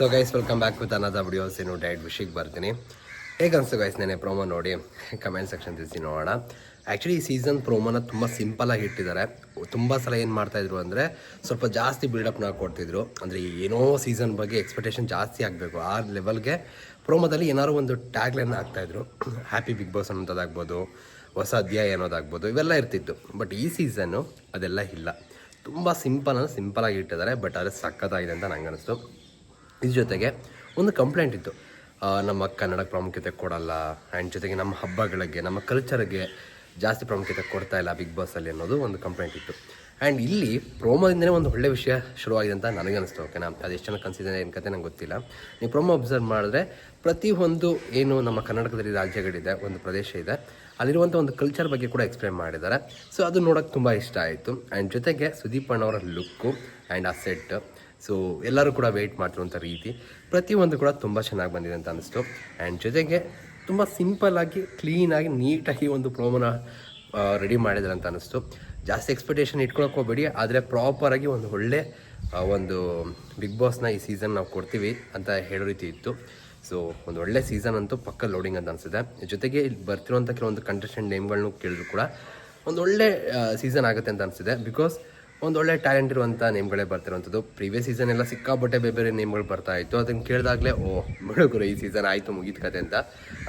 So guys welcome back with another videos ಇನ್ನು diet ವಿಷಯಕ್ಕೆ ಬರ್ತೀನಿ. ಹೇಗೆ ಅನಿಸ್ತು ಗೈಸ್ ನೆನೆ ಪ್ರೋಮೋ ನೋಡಿ ಕಮೆಂಟ್ ಸೆಕ್ಷನ್ ತಿಳಿಸಿ ನೋಡೋಣ. ಆ್ಯಕ್ಚುಲಿ ಈ ಸೀಸನ್ ಪ್ರೋಮೋನ ತುಂಬ ಸಿಂಪಲಾಗಿ ಇಟ್ಟಿದ್ದಾರೆ. ತುಂಬ ಸಲ ಏನು ಮಾಡ್ತಾಯಿದ್ರು ಅಂದರೆ, ಸ್ವಲ್ಪ ಜಾಸ್ತಿ ಬಿಲ್ಡಪ್ನ ಕೊಡ್ತಿದ್ರು. ಅಂದರೆ ಏನೋ ಸೀಸನ್ ಬಗ್ಗೆ ಎಕ್ಸ್ಪೆಕ್ಟೇಷನ್ ಜಾಸ್ತಿ ಆಗಬೇಕು. ಆ ಲೆವೆಲ್ಗೆ ಪ್ರೋಮೋದಲ್ಲಿ ಏನಾದ್ರು ಒಂದು ಟ್ಯಾಗ್ಲೈನ್ ಹಾಕ್ತಾಯಿದ್ರು ಹ್ಯಾಪಿ ಬಿಗ್ ಬಾಸ್ ಅನ್ನೋದಾಗ್ಬೋದು, ಹೊಸ ಅಧ್ಯಾಯ ಅನ್ನೋದಾಗ್ಬೋದು, ಇವೆಲ್ಲ ಇರ್ತಿತ್ತು. ಬಟ್ ಈ ಸೀಸನ್ನು ಅದೆಲ್ಲ ಇಲ್ಲ. ತುಂಬ ಸಿಂಪಲ್ ಅಂದರೆ ಸಿಂಪಲಾಗಿ ಇಟ್ಟಿದ್ದಾರೆ ಬಟ್ ಅದು ಸಖತ್ತಾಗಿದೆ ಅಂತ ನಂಗೆ ಅನಿಸ್ತು ಇದ್ರ ಜೊತೆಗೆ ಒಂದು ಕಂಪ್ಲೇಂಟ್ ಇತ್ತು. ನಮ್ಮ ಕನ್ನಡಕ್ಕೆ ಪ್ರಾಮುಖ್ಯತೆ ಕೊಡಲ್ಲ ಆ್ಯಂಡ್ ಜೊತೆಗೆ ನಮ್ಮ ಹಬ್ಬಗಳಿಗೆ, ನಮ್ಮ ಕಲ್ಚರ್ಗೆ ಜಾಸ್ತಿ ಪ್ರಾಮುಖ್ಯತೆ ಕೊಡ್ತಾ ಇಲ್ಲ ಬಿಗ್ ಬಾಸಲ್ಲಿ ಅನ್ನೋದು ಒಂದು ಕಂಪ್ಲೇಂಟ್ ಇತ್ತು. ಆ್ಯಂಡ್ ಇಲ್ಲಿ ಪ್ರೋಮೋದಿಂದನೇ ಒಂದು ಒಳ್ಳೆ ವಿಷಯ ಶುರುವಾಗಿದೆ ಅಂತ ನನಗನ್ನಿಸ್ತು ಓಕೆನಾ ಅದು ಎಷ್ಟು ಚೆನ್ನಾಗಿ ಕನ್ಸಿದೆ ಏನು ಕತೆ ನಂಗೆ ಗೊತ್ತಿಲ್ಲ. ನೀವು ಪ್ರೋಮೋ ಅಬ್ಸರ್ವ್ ಮಾಡಿದ್ರೆ ಪ್ರತಿಯೊಂದು ಏನು ನಮ್ಮ ಕರ್ನಾಟಕದಲ್ಲಿ ರಾಜ್ಯಗಳಿದೆ, ಒಂದು ಪ್ರದೇಶ ಇದೆ ಅಲ್ಲಿರುವಂಥ ಒಂದು ಕಲ್ಚರ್ ಬಗ್ಗೆ ಕೂಡ ಎಕ್ಸ್ಪ್ಲೇನ್ ಮಾಡಿದ್ದಾರೆ. ಸೊ ಅದು ನೋಡೋಕ್ಕೆ ತುಂಬ ಇಷ್ಟ ಆಯಿತು. ಆ್ಯಂಡ್ ಜೊತೆಗೆ ಸುದೀಪ್ ಅಣ್ಣವರ ಲುಕ್ಕು ಆ್ಯಂಡ್ ಆ ಸೆಟ್ ಸೊ ಎಲ್ಲರೂ ಕೂಡ ವೆಯ್ಟ್ ಮಾಡ್ತಿರುವಂಥ ರೀತಿ. ಪ್ರತಿಯೊಂದು ಕೂಡ ತುಂಬ ಚೆನ್ನಾಗಿ ಬಂದಿದೆ ಅಂತ ಅನಿಸ್ತು. ಆ್ಯಂಡ್ ಜೊತೆಗೆ ತುಂಬ ಸಿಂಪಲ್ಲಾಗಿ ಕ್ಲೀನಾಗಿ ನೀಟಾಗಿ ಒಂದು ಪ್ರೋಮೋನ ರೆಡಿ ಮಾಡಿದ್ದಾರೆ ಅಂತ ಅನಿಸ್ತು. ಜಾಸ್ತಿ ಎಕ್ಸ್ಪೆಕ್ಟೇಷನ್ ಇಟ್ಕೊಳಕ್ಕೆ ಹೋಗಬೇಡಿ. ಆದರೆ ಪ್ರಾಪರಾಗಿ ಒಂದು ಒಳ್ಳೆ ಒಂದು ಬಿಗ್ ಬಾಸ್ನ ಈ ಸೀಸನ್ ನಾವು ಕೊಡ್ತೀವಿ ಅಂತ ಹೇಳೋ ರೀತಿ ಇತ್ತು. ಸೊ ಒಂದು ಒಳ್ಳೆ ಸೀಸನ್ ಅಂತೂ ಪಕ್ಕ ಲೋಡಿಂಗ್ ಅಂತ ಅನಿಸಿದೆ ಜೊತೆಗೆ ಇಲ್ಲಿ ಕೆಲವೊಂದು ಕಂಟೆಸ್ಟೆಂಟ್ ನೇಮ್ಗಳನ್ನೂ ಕೇಳಿದ್ರು ಕೂಡ ಒಂದು ಒಳ್ಳೆ ಸೀಸನ್ ಆಗುತ್ತೆ ಅಂತ ಅನಿಸಿದೆ ಬಿಕಾಸ್ ಒಂದು ಒಳ್ಳೆ ಟ್ಯಾಲೆಂಟ್ ಇರುವಂಥ ನೇಮ್ಗಳೇ ಬರ್ತಿರುವಂಥದ್ದು. ಪ್ರೀವಿಯಸ್ ಸೀಸನ್ ಎಲ್ಲ ಸಿಕ್ಕಾಪಟ್ಟೆ ಬೇರೆ ಬೇರೆ ನೇಮ್ಗಳು ಬರ್ತಾ ಇತ್ತು. ಅದನ್ನು ಕೇಳಿದಾಗಲೇ, ಓ ಬಿಡುಗರು ಈ ಸೀಸನ್ ಆಯಿತು ಮುಗಿದ ಕತೆ ಅಂತ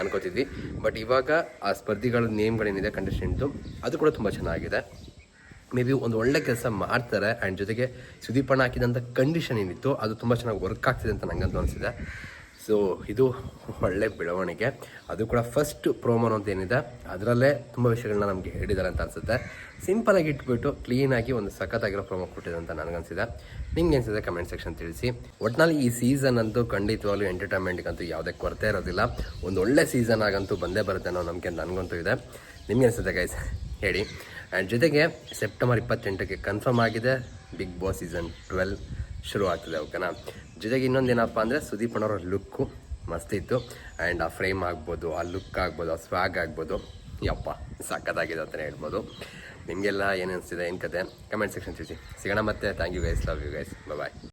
ಅನ್ಕೋತಿದ್ವಿ. ಬಟ್ ಇವಾಗ ಆ ಸ್ಪರ್ಧಿಗಳ ನೇಮ್ಗಳೇನಿದೆ ಕಂಡೀಷನ್ದು ಅದು ಕೂಡ ತುಂಬ ಚೆನ್ನಾಗಿದೆ. ಮೇ ಬಿ ಒಂದು ಒಳ್ಳೆ ಕೆಲಸ ಮಾಡ್ತಾರೆ ಆ್ಯಂಡ್ ಜೊತೆಗೆ ಸುದೀಪಣ್ಣ ಹಾಕಿದಂಥ ಕಂಡೀಷನ್ ಏನಿತ್ತು, ಅದು ತುಂಬ ಚೆನ್ನಾಗಿ ವರ್ಕ್ ಆಗ್ತಿದೆ ಅಂತ ನನಗಂತೂ ಅನಿಸಿದೆ. ಸೊ ಇದು ಒಳ್ಳೆ ಬೆಳವಣಿಗೆ. ಅದು ಕೂಡ ಫಸ್ಟ್ ಪ್ರೋಮೋನ್ ಅಂತ ಏನಿದೆ, ಅದರಲ್ಲೇ ತುಂಬ ವಿಷಯಗಳನ್ನ ನಮಗೆ ಹೇಳಿದ್ದಾರೆ ಅಂತ ಅನಿಸುತ್ತೆ. ಸಿಂಪಲಾಗಿ ಇಟ್ಬಿಟ್ಟು ಕ್ಲೀನಾಗಿ ಒಂದು ಸಖತ್ತಾಗಿರೋ ಪ್ರೋಮೋ ಕೊಟ್ಟಿದೆ ಅಂತ ನನಗನ್ಸಿದೆ. ನಿಮ್ಗೆ ಅನಿಸಿದೆ ಕಮೆಂಟ್ ಸೆಕ್ಷನ್ ತಿಳಿಸಿ. ಒಟ್ನಲ್ಲಿ ಈ ಸೀಸನ್ ಅಂತೂ ಖಂಡಿತವಾಗ್ಲೂ ಎಂಟರ್ಟೈನ್ಮೆಂಟ್ಗಂತೂ ಯಾವುದೇ ಕೊರತೆ ಇರೋದಿಲ್ಲ. ಒಂದು ಒಳ್ಳೆ ಸೀಸನ್ ಆಗಂತೂ ಬಂದೇ ಬರುತ್ತೆ ಅನ್ನೋ ನಂಬಿಕೆ ನನಗಂತೂ ಇದೆ. ನಿಮ್ಗೆ ಅನಿಸುತ್ತೆ ಗೈಸ್ ಹೇಳಿ. ಆ್ಯಂಡ್ ಜೊತೆಗೆ ಸೆಪ್ಟೆಂಬರ್ ಇಪ್ಪತ್ತೆಂಟಕ್ಕೆ ಕನ್ಫರ್ಮ್ ಆಗಿದೆ ಬಿಗ್ ಬಾಸ್ ಸೀಸನ್ ಟ್ವೆಲ್ ಶುರು ಆಗ್ತದೆ ಓಕೆನಾ? ಜೊತೆಗೆ ಇನ್ನೊಂದು ಏನಪ್ಪ ಅಂದರೆ ಸುದೀಪ್ ಅಣ್ಣವ್ರ ಲುಕ್ಕು ಮಸ್ತ್ ಇತ್ತು. ಆ್ಯಂಡ್ ಆ ಫ್ರೇಮ್ ಆಗ್ಬೋದು, ಆ ಲುಕ್ ಆಗ್ಬೋದು, ಆ ಸ್ವಾಗ್ ಆಗ್ಬೋದು. ಯಪ್ಪ, ಸಖತ್ತಾಗಿದೆ ಅಂತಲೇ ಹೇಳ್ಬೋದು. ನಿಮಗೆಲ್ಲ ಏನು ಅನಿಸ್ತಿದೆ, ಏನು ಕತೆ? ಕಮೆಂಟ್ ಸೆಕ್ಷನ್ ತಿಳಿಸಿ. ಸಿಗೋಣ ಮತ್ತೆ. Thank you guys love you guys bye